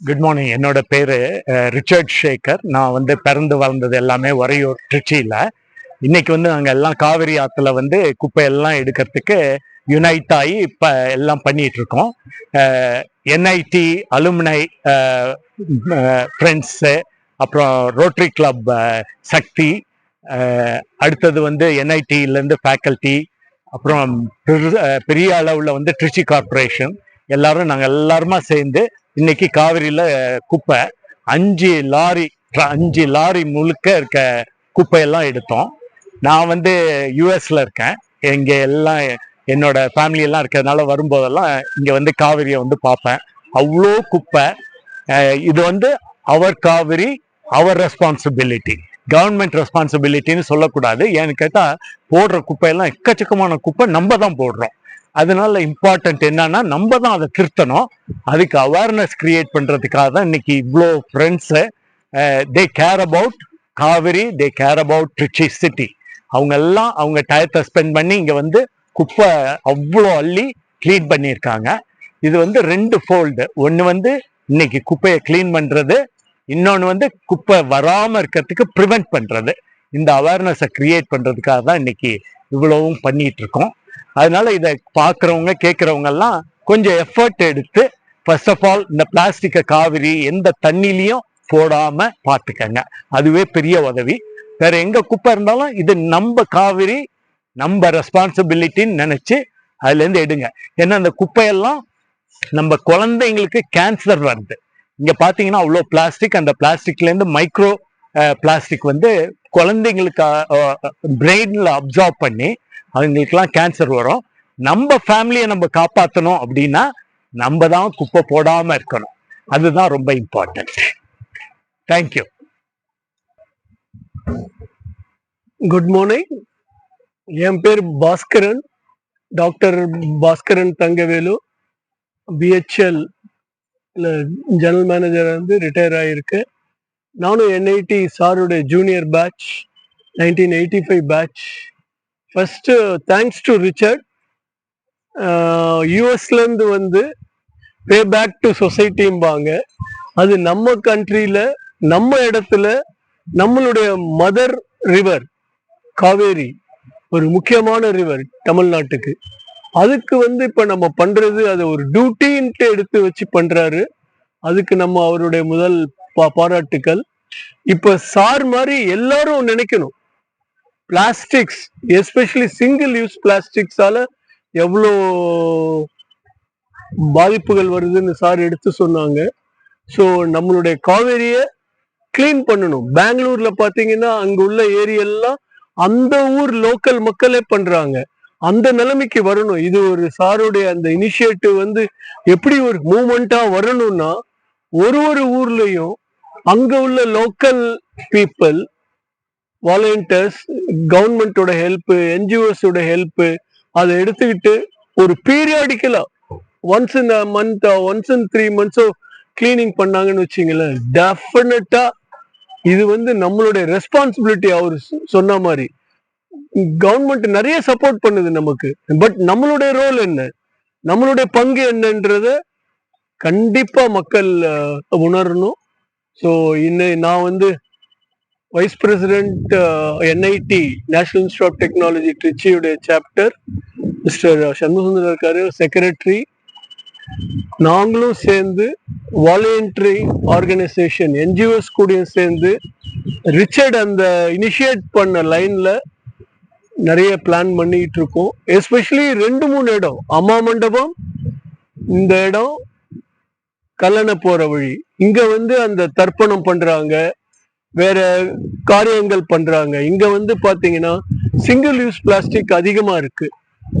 Good morning என்னோட பேரு Richard Shekar நான் வந்து பிறந்து வளர்ந்தது எல்லாமே ஒரையூர் திருச்சியில. இன்னைக்கு வந்து நாங்கள் எல்லாம் காவிரி ஆத்துல வந்து குப்பை எல்லாம் எடுக்கிறதுக்கு யுனைட் ஆகி இப்ப எல்லாம் பண்ணிட்டு இருக்கோம். என்ஐடி அலுமினை ஃப்ரெண்ட்ஸு அப்புறம் ரோட்டரி கிளப் சக்தி அடுத்தது வந்து என்ஐடியிலேருந்து ஃபேக்கல்ட்டி ஃபேக்கல்டி அப்புறம் பெரு- பெரிய அளவில் வந்து திருச்சி கார்ப்பரேஷன் எல்லாரும் நாங்கள் எல்லாருமா சேர்ந்து இன்னைக்கு காவிரியில் குப்பை. அஞ்சு லாரி அஞ்சு லாரி முழுக்க இருக்க குப்பையெல்லாம் எடுத்தோம். நான் வந்து யூஎஸ்ல இருக்கேன். இங்கே எல்லாம் என்னோட ஃபேமிலியெல்லாம் இருக்கிறதுனால வரும்போதெல்லாம் இங்கே வந்து காவிரியை வந்து பார்ப்பேன். அவ்வளோ குப்பை. இது வந்து அவர் காவிரி அவர் ரெஸ்பான்சிபிலிட்டி கவர்மெண்ட் ரெஸ்பான்சிபிலிட்டின்னு சொல்லக்கூடாது. ஏன்னு கேட்டால் போடுற குப்பையெல்லாம் எக்கச்சக்கமான குப்பை. நம்ம தான் போடுறோம். அதனால இம்பார்ட்டன்ட் என்னன்னா நம்ம தான் அதை திருத்தணும். அதுக்கு அவேர்னஸ் கிரியேட் பண்றதுக்காக தான் இன்னைக்கு இவ்வளோ friends they care about Kaveri they care about Trichy city அவங்க எல்லாம் அவங்க டயத்தை ஸ்பெண்ட் பண்ணி இங்கே வந்து குப்பை அவ்வளோ அள்ளி க்ளீன் பண்ணியிருக்காங்க. இது வந்து ரெண்டு ஃபோல்டு ஒன்று வந்து இன்னைக்கு குப்பையை க்ளீன் பண்ணுறது இன்னொன்று வந்து குப்பை வராமல் இருக்கிறதுக்கு ப்ரிவென்ட் பண்ணுறது இந்த அவேர்னஸை க்ரியேட் பண்ணுறதுக்காக தான் இன்னைக்கு இவ்வளவும் பண்ணிட்டு இருக்கோம் அதனால இதை பார்க்குறவங்க கேட்குறவங்க எல்லாம் கொஞ்சம் எஃபர்ட் எடுத்து ஃபர்ஸ்ட் ஆஃப் ஆல் இந்த பிளாஸ்டிக்கை காவிரி எந்த தண்ணிலையும் போடாம பார்த்துக்கங்க அதுவே பெரிய உதவி. வேற எங்க குப்பை இருந்தாலும் இது நம்ம காவிரி நம்ம ரெஸ்பான்சிபிலிட்டின்னு நினைச்சு அதுல இருந்து எடுங்க. ஏன்னா அந்த குப்பையெல்லாம் நம்ம குழந்தைங்களுக்கு கேன்சர் வருது. இங்க பாத்தீங்கன்னா அவ்வளோ பிளாஸ்டிக் அந்த பிளாஸ்டிக்ல இருந்து மைக்ரோ பிளாஸ்டிக் வந்து குழந்தைங்களுக்கு பிரெயின்ல அப்சார்ப் பண்ணி அவங்களுக்குலாம் கேன்சர் வரும். நம்ம ஃபேமிலியை நம்ம காப்பாற்றணும் அப்படின்னா நம்ம தான் குப்பை போடாமல் இருக்கணும். அதுதான் ரொம்ப important thank you good morning என் பேர் Bhaskaran. Doctor Bhaskaran Thangavelu. BHEL general manager வந்து ரிட்டையர் ஆகியிருக்கேன் நானும் என்ஐடி சாருடைய junior batch nineteen eighty five batch first thanks to Richard யூஎஸ்லேருந்து வந்து பே பேக் டு சொசைட்டிம்பாங்க அது நம்ம கண்ட்ரியில் நம்ம இடத்துல நம்மளுடைய மதர் ரிவர் காவேரி ஒரு முக்கியமான ரிவர் தமிழ்நாட்டுக்கு. அதுக்கு வந்து இப்போ நம்ம பண்ணுறது அதை ஒரு டியூட்டின்ட்டு எடுத்து வச்சு பண்ணுறாரு அதுக்கு நம்ம அவருடைய முதல் பாராட்டுக்கள். இப்ப சார் மாதிரி எல்லாரும் நினைக்கணும். பிளாஸ்டிக்ஸ் எஸ்பெஷலி சிங்கிள் யூஸ் பிளாஸ்டிக்ஸால எவ்வளோ பாதிப்புகள் வருதுன்னு சார் எடுத்து சொன்னாங்க. ஸோ நம்மளுடைய காவேரியை க்ளீன் பண்ணணும். பெங்களூர்ல பார்த்தீங்கன்னா அங்க உள்ள ஏரியெல்லாம் அந்த ஊர் லோக்கல் மக்களே பண்றாங்க. அந்த நிலைமைக்கு வரணும். இது ஒரு சாருடைய அந்த இனிஷியேட்டிவ் வந்து எப்படி ஒரு மூமெண்டா வரணும்னா ஒரு ஒரு ஊர்லயும் அங்க உள்ள லோக்கல் பீப்புள் வாலண்டியர்ஸ் கவர்மெண்டோட ஹெல்ப்பு என்ஜிஓஸோட ஹெல்ப்பு அதை எடுத்துக்கிட்டு ஒரு பீரியாடிக்கலா once in month once in three மந்த்ஸோ cleaning பண்ணாங்கன்னு வச்சிங்களேன் டெஃபினட்டா இது வந்து நம்மளுடைய ரெஸ்பான்சிபிலிட்டி அவர் சொன்ன மாதிரி. கவர்மெண்ட் நிறைய சப்போர்ட் பண்ணுது நமக்கு. பட் நம்மளுடைய ரோல் என்ன? நம்மளுடைய பங்கு என்னன்றத கண்டிப்பா மக்கள் உணரணும். ஸோ இன்னும் நான் வந்து vice president NIT national institute of technology ட்ரிச்சியுடைய chapter mister Shanmugasundar இருக்காரு செக்ரட்டரி நாங்களும் சேர்ந்து வாலண்டரி ஆர்கனைசேஷன் என்ஜிஓஸ் கூடயும் சேர்ந்து ரிச்சர்ட் அந்த இனிஷியேட் பண்ண லைன்ல நிறைய பிளான் பண்ணிட்டு இருக்கோம். எஸ்பெஷலி ரெண்டு மூணு இடம். அம்மா மண்டபம் இந்த இடம் கல்லணை போற வழி. இங்க வந்து அந்த தர்ப்பணம் பண்றாங்க. வேற காரியங்கள் பண்றாங்க. இங்க வந்து பாத்தீங்கன்னா சிங்கிள் யூஸ் பிளாஸ்டிக் அதிகமா இருக்கு.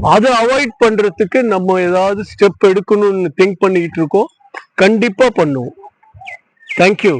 அதை அவாய்ட் பண்றதுக்கு நம்ம ஏதாவது ஸ்டெப் எடுக்கணும்னு திங்க் பண்ணிக்கிட்டு இருக்கோம். கண்டிப்பா பண்ணுவோம். தேங்க்யூ